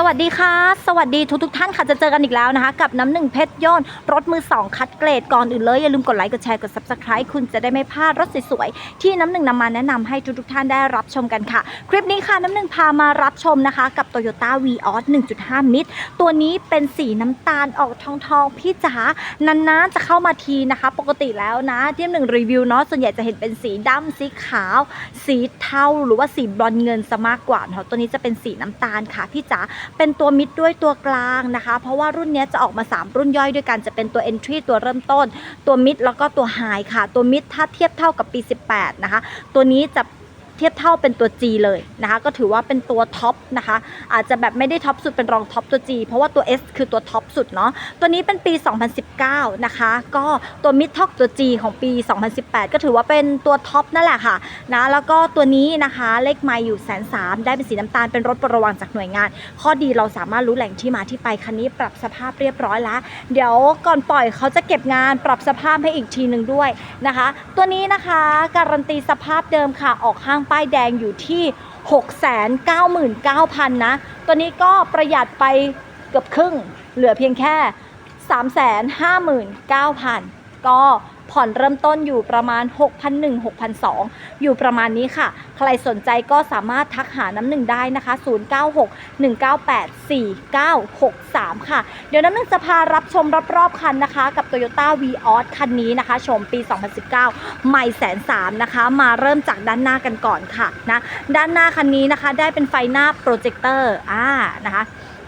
สวัสดีค่ะ สวัสดีทุกทท่านค่ะจะเจอกันอีกแล้วนะคะ กับน้ำหนึ่งเพชรยนต์รถมือ 2 คัดเกรดก่อนอื่นเลยอย่าลืมกดไลค์กดแชร์กด subscribe คุณจะได้ไม่พลาดรถสวยๆที่น้ำหนึ่งนำมาแนะนำให้ทุกทท่านได้รับชมกันค่ะ คลิปนี้ค่ะน้ำหนึ่งพามารับชมนะคะ กับ Toyota v ีออส1.5 มิตรตัวนี้เป็นสีน้ำตาลออกทองทองพี่จ๋านานๆจะเข้ามาทีนะคะ ปกติแล้วนะที่น้ำหนึ่งรีวิวเนาะส่วนใหญ่จะเห็นเป็นสีดำสีขาว สีเทาหรือว่าสีบรอนเงินซะมากกว่าเนาะตัวนี้จะเป็นสีน้ำตาลค่ะพี่จ๋าเป็นตัวมิดด้วยตัวกลางนะคะ เพราะว่ารุ่นนี้จะออกมา 3 รุ่นย่อยด้วยกันจะเป็นตัว Entry ตัวเริ่มต้น ตัวมิดแล้วก็ตัวไฮค่ะ ตัวมิดถ้าเทียบเท่ากับปี 18 นะคะ ตัวนี้จะ เทียบเท่าเป็นตัว G เลยนะคะก็ถือว่าเป็นตัวท็อปนะคะอาจจะแบบไม่ได้ท็อปสุดเป็นรองท็อปตัว G เพราะว่าตัว S คือตัวท็อปสุดเนาะตัวนี้เป็นปี 2019 นะคะก็ตัวมิดท็อกตัว G ของปี 2018 ก็ถือว่าเป็นตัวท็อปนั่นแหละค่ะนะแล้วก็ตัวนี้นะคะเลขไมล์อยู่แสนสามได้เป็นสีน้ำตาลเป็นรถประวังจากหน่วยงาน ข้อดีเราสามารถรู้แหล่งที่มาที่ไปคันนี้ปรับสภาพเรียบร้อยแล้วเดี๋ยวก่อนปล่อยเขาจะเก็บงานปรับสภาพให้อีกทีหนึ่งด้วยนะคะ ตัวนี้นะคะการันตีสภาพเดิมค่ะออกห้างป้ายแดงอยู่ที่ 699,000 นะ ตัวนี้ก็ประหยัดไปเกือบครึ่ง เหลือเพียงแค่ 359,000 ก็ ผ่อนเริ่มต้นอยู่ประมาณ6,100 6,200อยู่ประมาณนี้ค่ะ ใครสนใจก็สามารถทักหาน้ำหนึ่งได้นะคะ 096 198 4963 ค่ะ เดี๋ยวน้ำหนึ่งจะพารับชมรอบๆคันนะคะ กับ Toyota v ีออสคันนี้นะคะ ชมปี 2019 ใหม่แสนสามนะคะ มาเริ่มจากด้านหน้ากันก่อนค่ะนะด้านหน้าคันนี้นะคะ ได้เป็นไฟหน้าโปรเจคเตอร์อ่านะคะ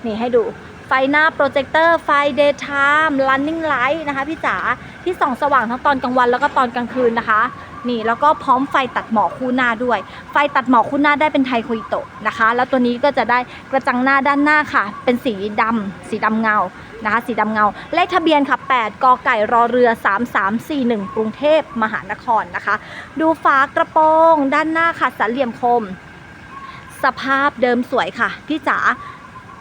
นี่ให้ดู ไฟหน้าโปรเจคเตอร์ ไฟ daytime running light นะคะพี่จ๋าที่ส่องสว่างทั้งตอนกลางวันแล้วก็ตอนกลางคืนนะคะ นี่แล้วก็พร้อมไฟตัดหมอกคู่หน้าด้วย ไฟตัดหมอกคู่หน้าได้เป็นไทโคอิโตะนะคะ แล้วตัวนี้ก็จะได้กระจังหน้าด้านหน้าค่ะ เป็นสีดำสีดำเงานะคะสีดำเงา เลขทะเบียนค่ะ 8กไก่รอเรือ 3341 กรุงเทพมหานครนะคะ ดูฝากระโปรง ด้านหน้าค่ะสันเหลี่ยมคม สภาพเดิมสวยค่ะ พี่จ๋า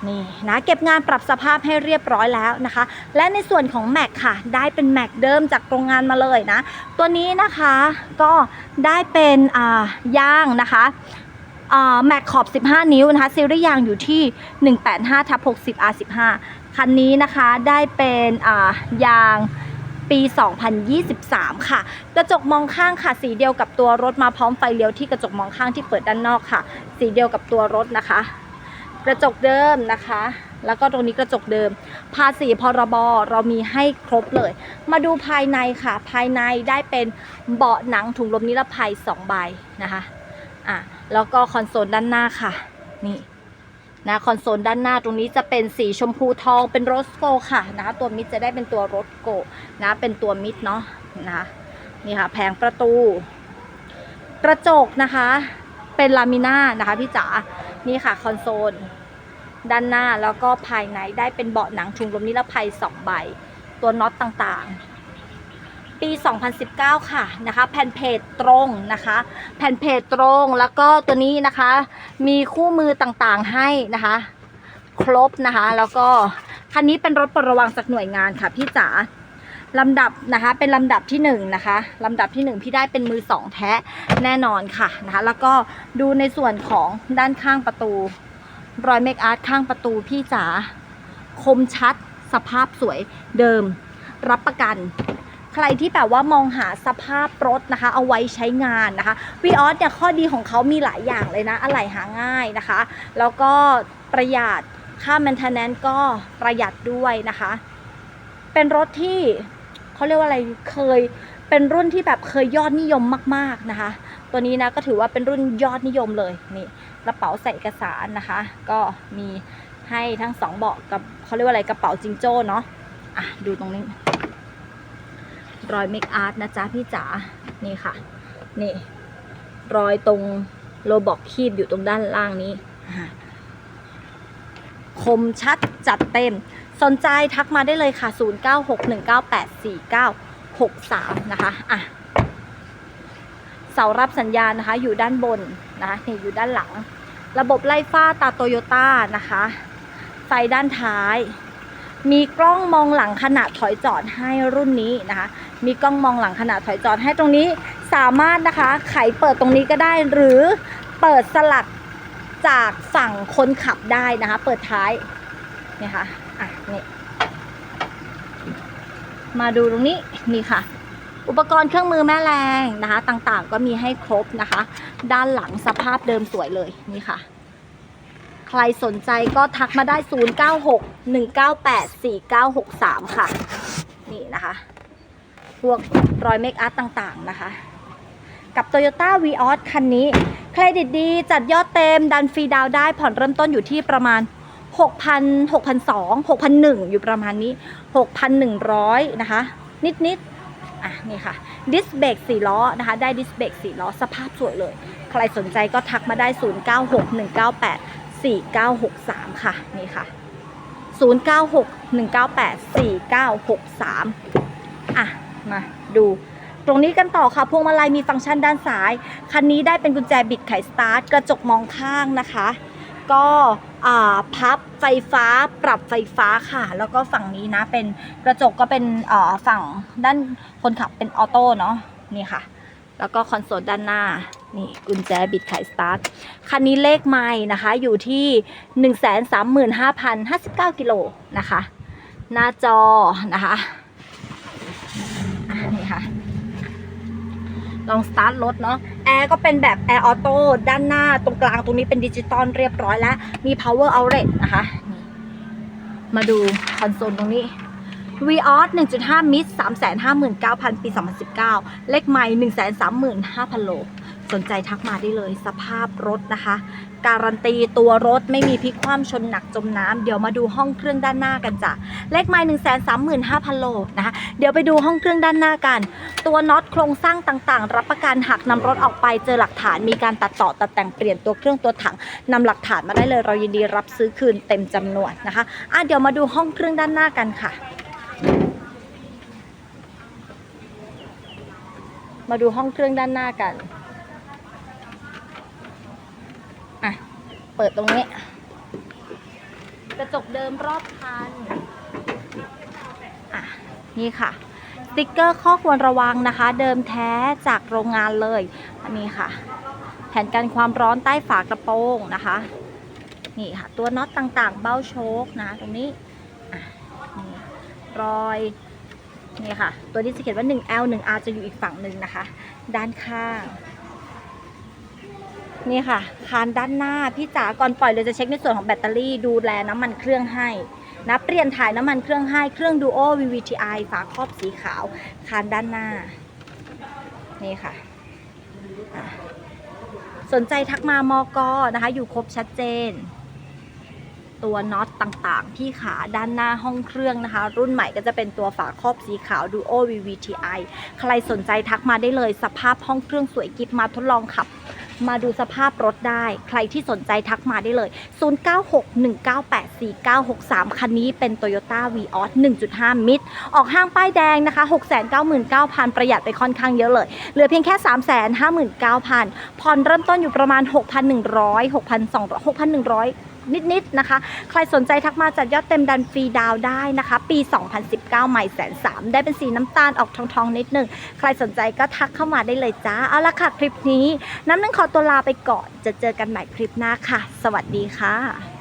นี่นะเก็บงานปรับสภาพให้เรียบร้อยแล้วนะคะ และในส่วนของแม็กค่ะ ได้เป็นแม็กเดิมจากโรงงานมาเลยนะ ตัวนี้นะคะก็ได้เป็นอ่ายางนะคะแม็กขอบ 15 นิ้วนะคะซีรีส์ยางอยู่ที่ 185ทับ60 R15 คันนี้นะคะได้เป็นอ่ายางปี 2023 ค่ะ กระจกมองข้างค่ะ สีเดียวกับตัวรถมาพร้อมไฟเลี้ยวที่กระจกมองข้างที่เปิดด้านนอกค่ะ สีเดียวกับตัวรถนะคะ กระจกเดิมนะคะ แล้วก็ตรงนี้กระจกเดิม ภาษีพรบเรามีให้ครบเลย มาดูภายในค่ะ ภายในได้เป็นเบาะหนังถุงลมนิรภัย2ใบนะคะอะแล้วก็คอนโซลด้านหน้าค่ะ นี่นะคอนโซลด้านหน้าตรงนี้จะเป็นสีชมพูทองเป็นโรสโกค่ะนะตัวมิดจะได้เป็นตัวโรสโกนะเป็นตัวมิดเนาะนะคะนี่ค่ะแผงประตู กระจกนะคะ เป็นลามิน่านะคะพี่จ๋า นี่ค่ะคอนโซลด้านหน้าแล้วก็ภายในได้เป็นเบาะหนังถุงลมนิรภัย2ใบ ตัวน็อตต่างๆ ปี 2019 ค่ะนะคะแผ่นเพจตรงนะคะ แผ่นเพจตรงแล้วก็ตัวนี้นะคะ มีคู่มือต่างๆให้นะคะ ครบนะคะ แล้วก็คันนี้เป็นรถประวังจากหน่วยงานค่ะพี่จ๋า ลำดับนะคะเป็นลำดับที่หนึ่งนะคะลำดับที่หนึ่งพี่ได้เป็นมือสองแท้แน่นอนค่ะนะคะแล้วก็ดูในส่วนของด้านข้างประตู รอยเมคอาร์ตข้างประตูพี่จ๋าคมชัดสภาพสวยเดิมรับประกัน ใครที่แบบว่ามองหาสภาพรถนะคะ เอาไว้ใช้งานนะคะวีออสเนี่ยข้อดีของเขามีหลายอย่างเลยนะอะไหล่หาง่ายนะคะ แล้วก็ประหยัดค่า maintenance ก็ประหยัดด้วยนะคะ เป็นรถที่ เขาเรียกว่าอะไรเคยเป็นรุ่นที่แบบเคยยอดนิยมมาก ๆนะคะ ตัวนี้นะก็ถือว่าเป็นรุ่นยอดนิยมเลยนี่กระเป๋าใส่เอกสารนะคะ ก็มีให้ทั้งสองเบาะกับเขาเรียกว่าอะไรกระเป๋าจิงโจ้เนาะอะดูตรงนี้ รอยเมคอาร์ตนะจ๊ะพี่จ๋านี่ค่ะ นี่ รอยตรงโลบอกคีบอยู่ตรงด้านล่างนี้คมชัดจัดเต็ม สนใจทักมาได้เลยค่ะ 0961984963 นะคะอะเสารับสัญญาณนะคะ อยู่ด้านบนนะคะนี่อยู่ด้านหลัง ระบบไล่ฟ้าตาโตโยต้านะคะ ไฟด้านท้าย มีกล้องมองหลังขณะถอยจอดให้รุ่นนี้นะคะ มีกล้องมองหลังขณะถอยจอดให้ตรงนี้สามารถนะคะไขเปิดตรงนี้ก็ได้หรือเปิดสลักจากฝั่งคนขับได้นะคะ เปิดท้ายเนี่ยค่ะ อะนี่มาดูตรงนี้นี่ค่ะ อุปกรณ์เครื่องมือแม่แรงนะคะ ต่างๆ ก็มีให้ครบนะคะ ด้านหลังสภาพเดิมสวยเลยนี่ค่ะ ใครสนใจก็ทักมาได้ 0961984963 ค่ะ นี่นะคะพวกรอยเมคอัพต่างๆนะคะ กับ Toyota v ีออสคันนี้ เครดิตดีจัดยอดเต็ม ดันฟรีดาวได้ผ่อนเริ่มต้นอยู่ที่ประมาณ 6,000 6,200 6,001อยู่ประมาณนี้ 6,100 นะคะ นิดๆอะนี่ค่ะดิสเบรก4ล้อนะคะ ได้ดิสเบรก4ล้อสภาพสวยเลย ใครสนใจก็ทักมาได้ 0961984963 ค่ะ นี่ค่ะ 0961984963 อะ มาดูตรงนี้กันต่อค่ะพวงมาลัยมีฟังก์ชันด้านซ้าย คันนี้ได้เป็นกุญแจบิดไขสตาร์ท กระจกมองข้างนะคะ ก็พับไฟฟ้าปรับไฟฟ้าค่ะ แล้วก็ฝั่งนี้นะเป็นกระจกก็เป็นฝั่งด้านคนขับเป็นออโต้เนาะนี่ค่ะ แล้วก็คอนโซลด้านหน้านี่กุญแจบิดไขสตาร์ทคันนี้เลขไม่นะคะอยู่ที่ 135,059 กิโลนะคะ หน้าจอนะคะนี่ค่ะ ลองสตาร์ทรถเนาะแอร์ก็เป็นแบบแอร์ออโต้ด้านหน้าตรงกลางตรงนี้เป็นดิจิตอลเรียบร้อยแล้ว มี power outlet นะคะมาดูคอนโซลตรงนี้ v ีออส1.5 มิตร359,000 ปี 2019 เลขไม่ 135,000 โล สนใจทักมาได้เลย สภาพรถนะคะ การันตีตัวรถไม่มีพลิกคว่ำชนหนักจมน้ำ เดี๋ยวมาดูห้องเครื่องด้านหน้ากันจ้ะ เลขไม่ 135,000 โลนะคะ เดี๋ยวไปดูห้องเครื่องด้านหน้ากัน ตัวน็อตโครงสร้างต่างๆ รับประกันหักนำรถออกไปเจอหลักฐานมีการตัดต่อตัดแต่งเปลี่ยนตัวเครื่องตัวถังนำหลักฐานมาได้เลยเรายินดีรับซื้อคืนเต็มจำนวนนะคะอะเดี๋ยวมาดูห้องเครื่องด้านหน้ากันค่ะ มาดูห้องเครื่องด้านหน้ากันอะเปิดตรงนี้ กระจกเดิมรอบคันอะนี่ค่ะ ติ๊กเกอร์ข้อควรระวังนะคะ เดิมแท้จากโรงงานเลยอันนี้ค่ะ แผ่นกันความร้อนใต้ฝากระโปรงนะคะ นี่ค่ะ ตัวน็อตต่างๆ เบ้าโชคนะตรงนี้อะนี่รอยนี่ค่ะ ตัวนี้จะเขียนว่า 1L 1R จะอยู่อีกฝั่งหนึ่งนะคะ ด้านข้าง นี่ค่ะ คานด้านหน้า พี่จ๋าก่อนปล่อยเลยจะเช็คในส่วนของแบตเตอรี่ดูแลน้ำมันเครื่องให้ นะเปลี่ยนถ่ายน้ำมันเครื่องให้เครื่อง Duo VVTi ฝาครอบสีขาวคานด้านหน้า นี่ค่ะอะ สนใจทักมามอกอนะคะ อยู่ครบชัดเจน ตัวน็อตต่างๆ ที่ขาด้านหน้าห้องเครื่องนะคะ รุ่นใหม่ก็จะเป็นตัวฝาครอบสีขาว Duo VVTi ใครสนใจทักมาได้เลยสภาพห้องเครื่องสวยกิฟมาทดลองขับ มาดูสภาพรถได้ ใครที่สนใจทักมาได้เลย 0961984963 คันนี้เป็น Toyota v ีออส1.5 มิตร ออกห้างป้ายแดงนะคะ 699,000 ประหยัดไปค่อนข้างเยอะเลย เหลือเพียงแค่ 359,000 ผ่อนเริ่มต้นอยู่ประมาณ 6,100 6,200 6,100นิดๆนะคะ ใครสนใจทักมาจัดยอดเต็มดันฟรีดาวได้นะคะ ปี 2019 ใหม่แสนสามได้เป็นสีน้ำตาลออกทองๆนิดหนึ่ง ใครสนใจก็ทักเข้ามาได้เลยจ้า เอาละค่ะคลิปนี้ น้ำหนึ่งขอตัวลาไปก่อน จะเจอกันใหม่คลิปหน้าค่ะ สวัสดีค่ะ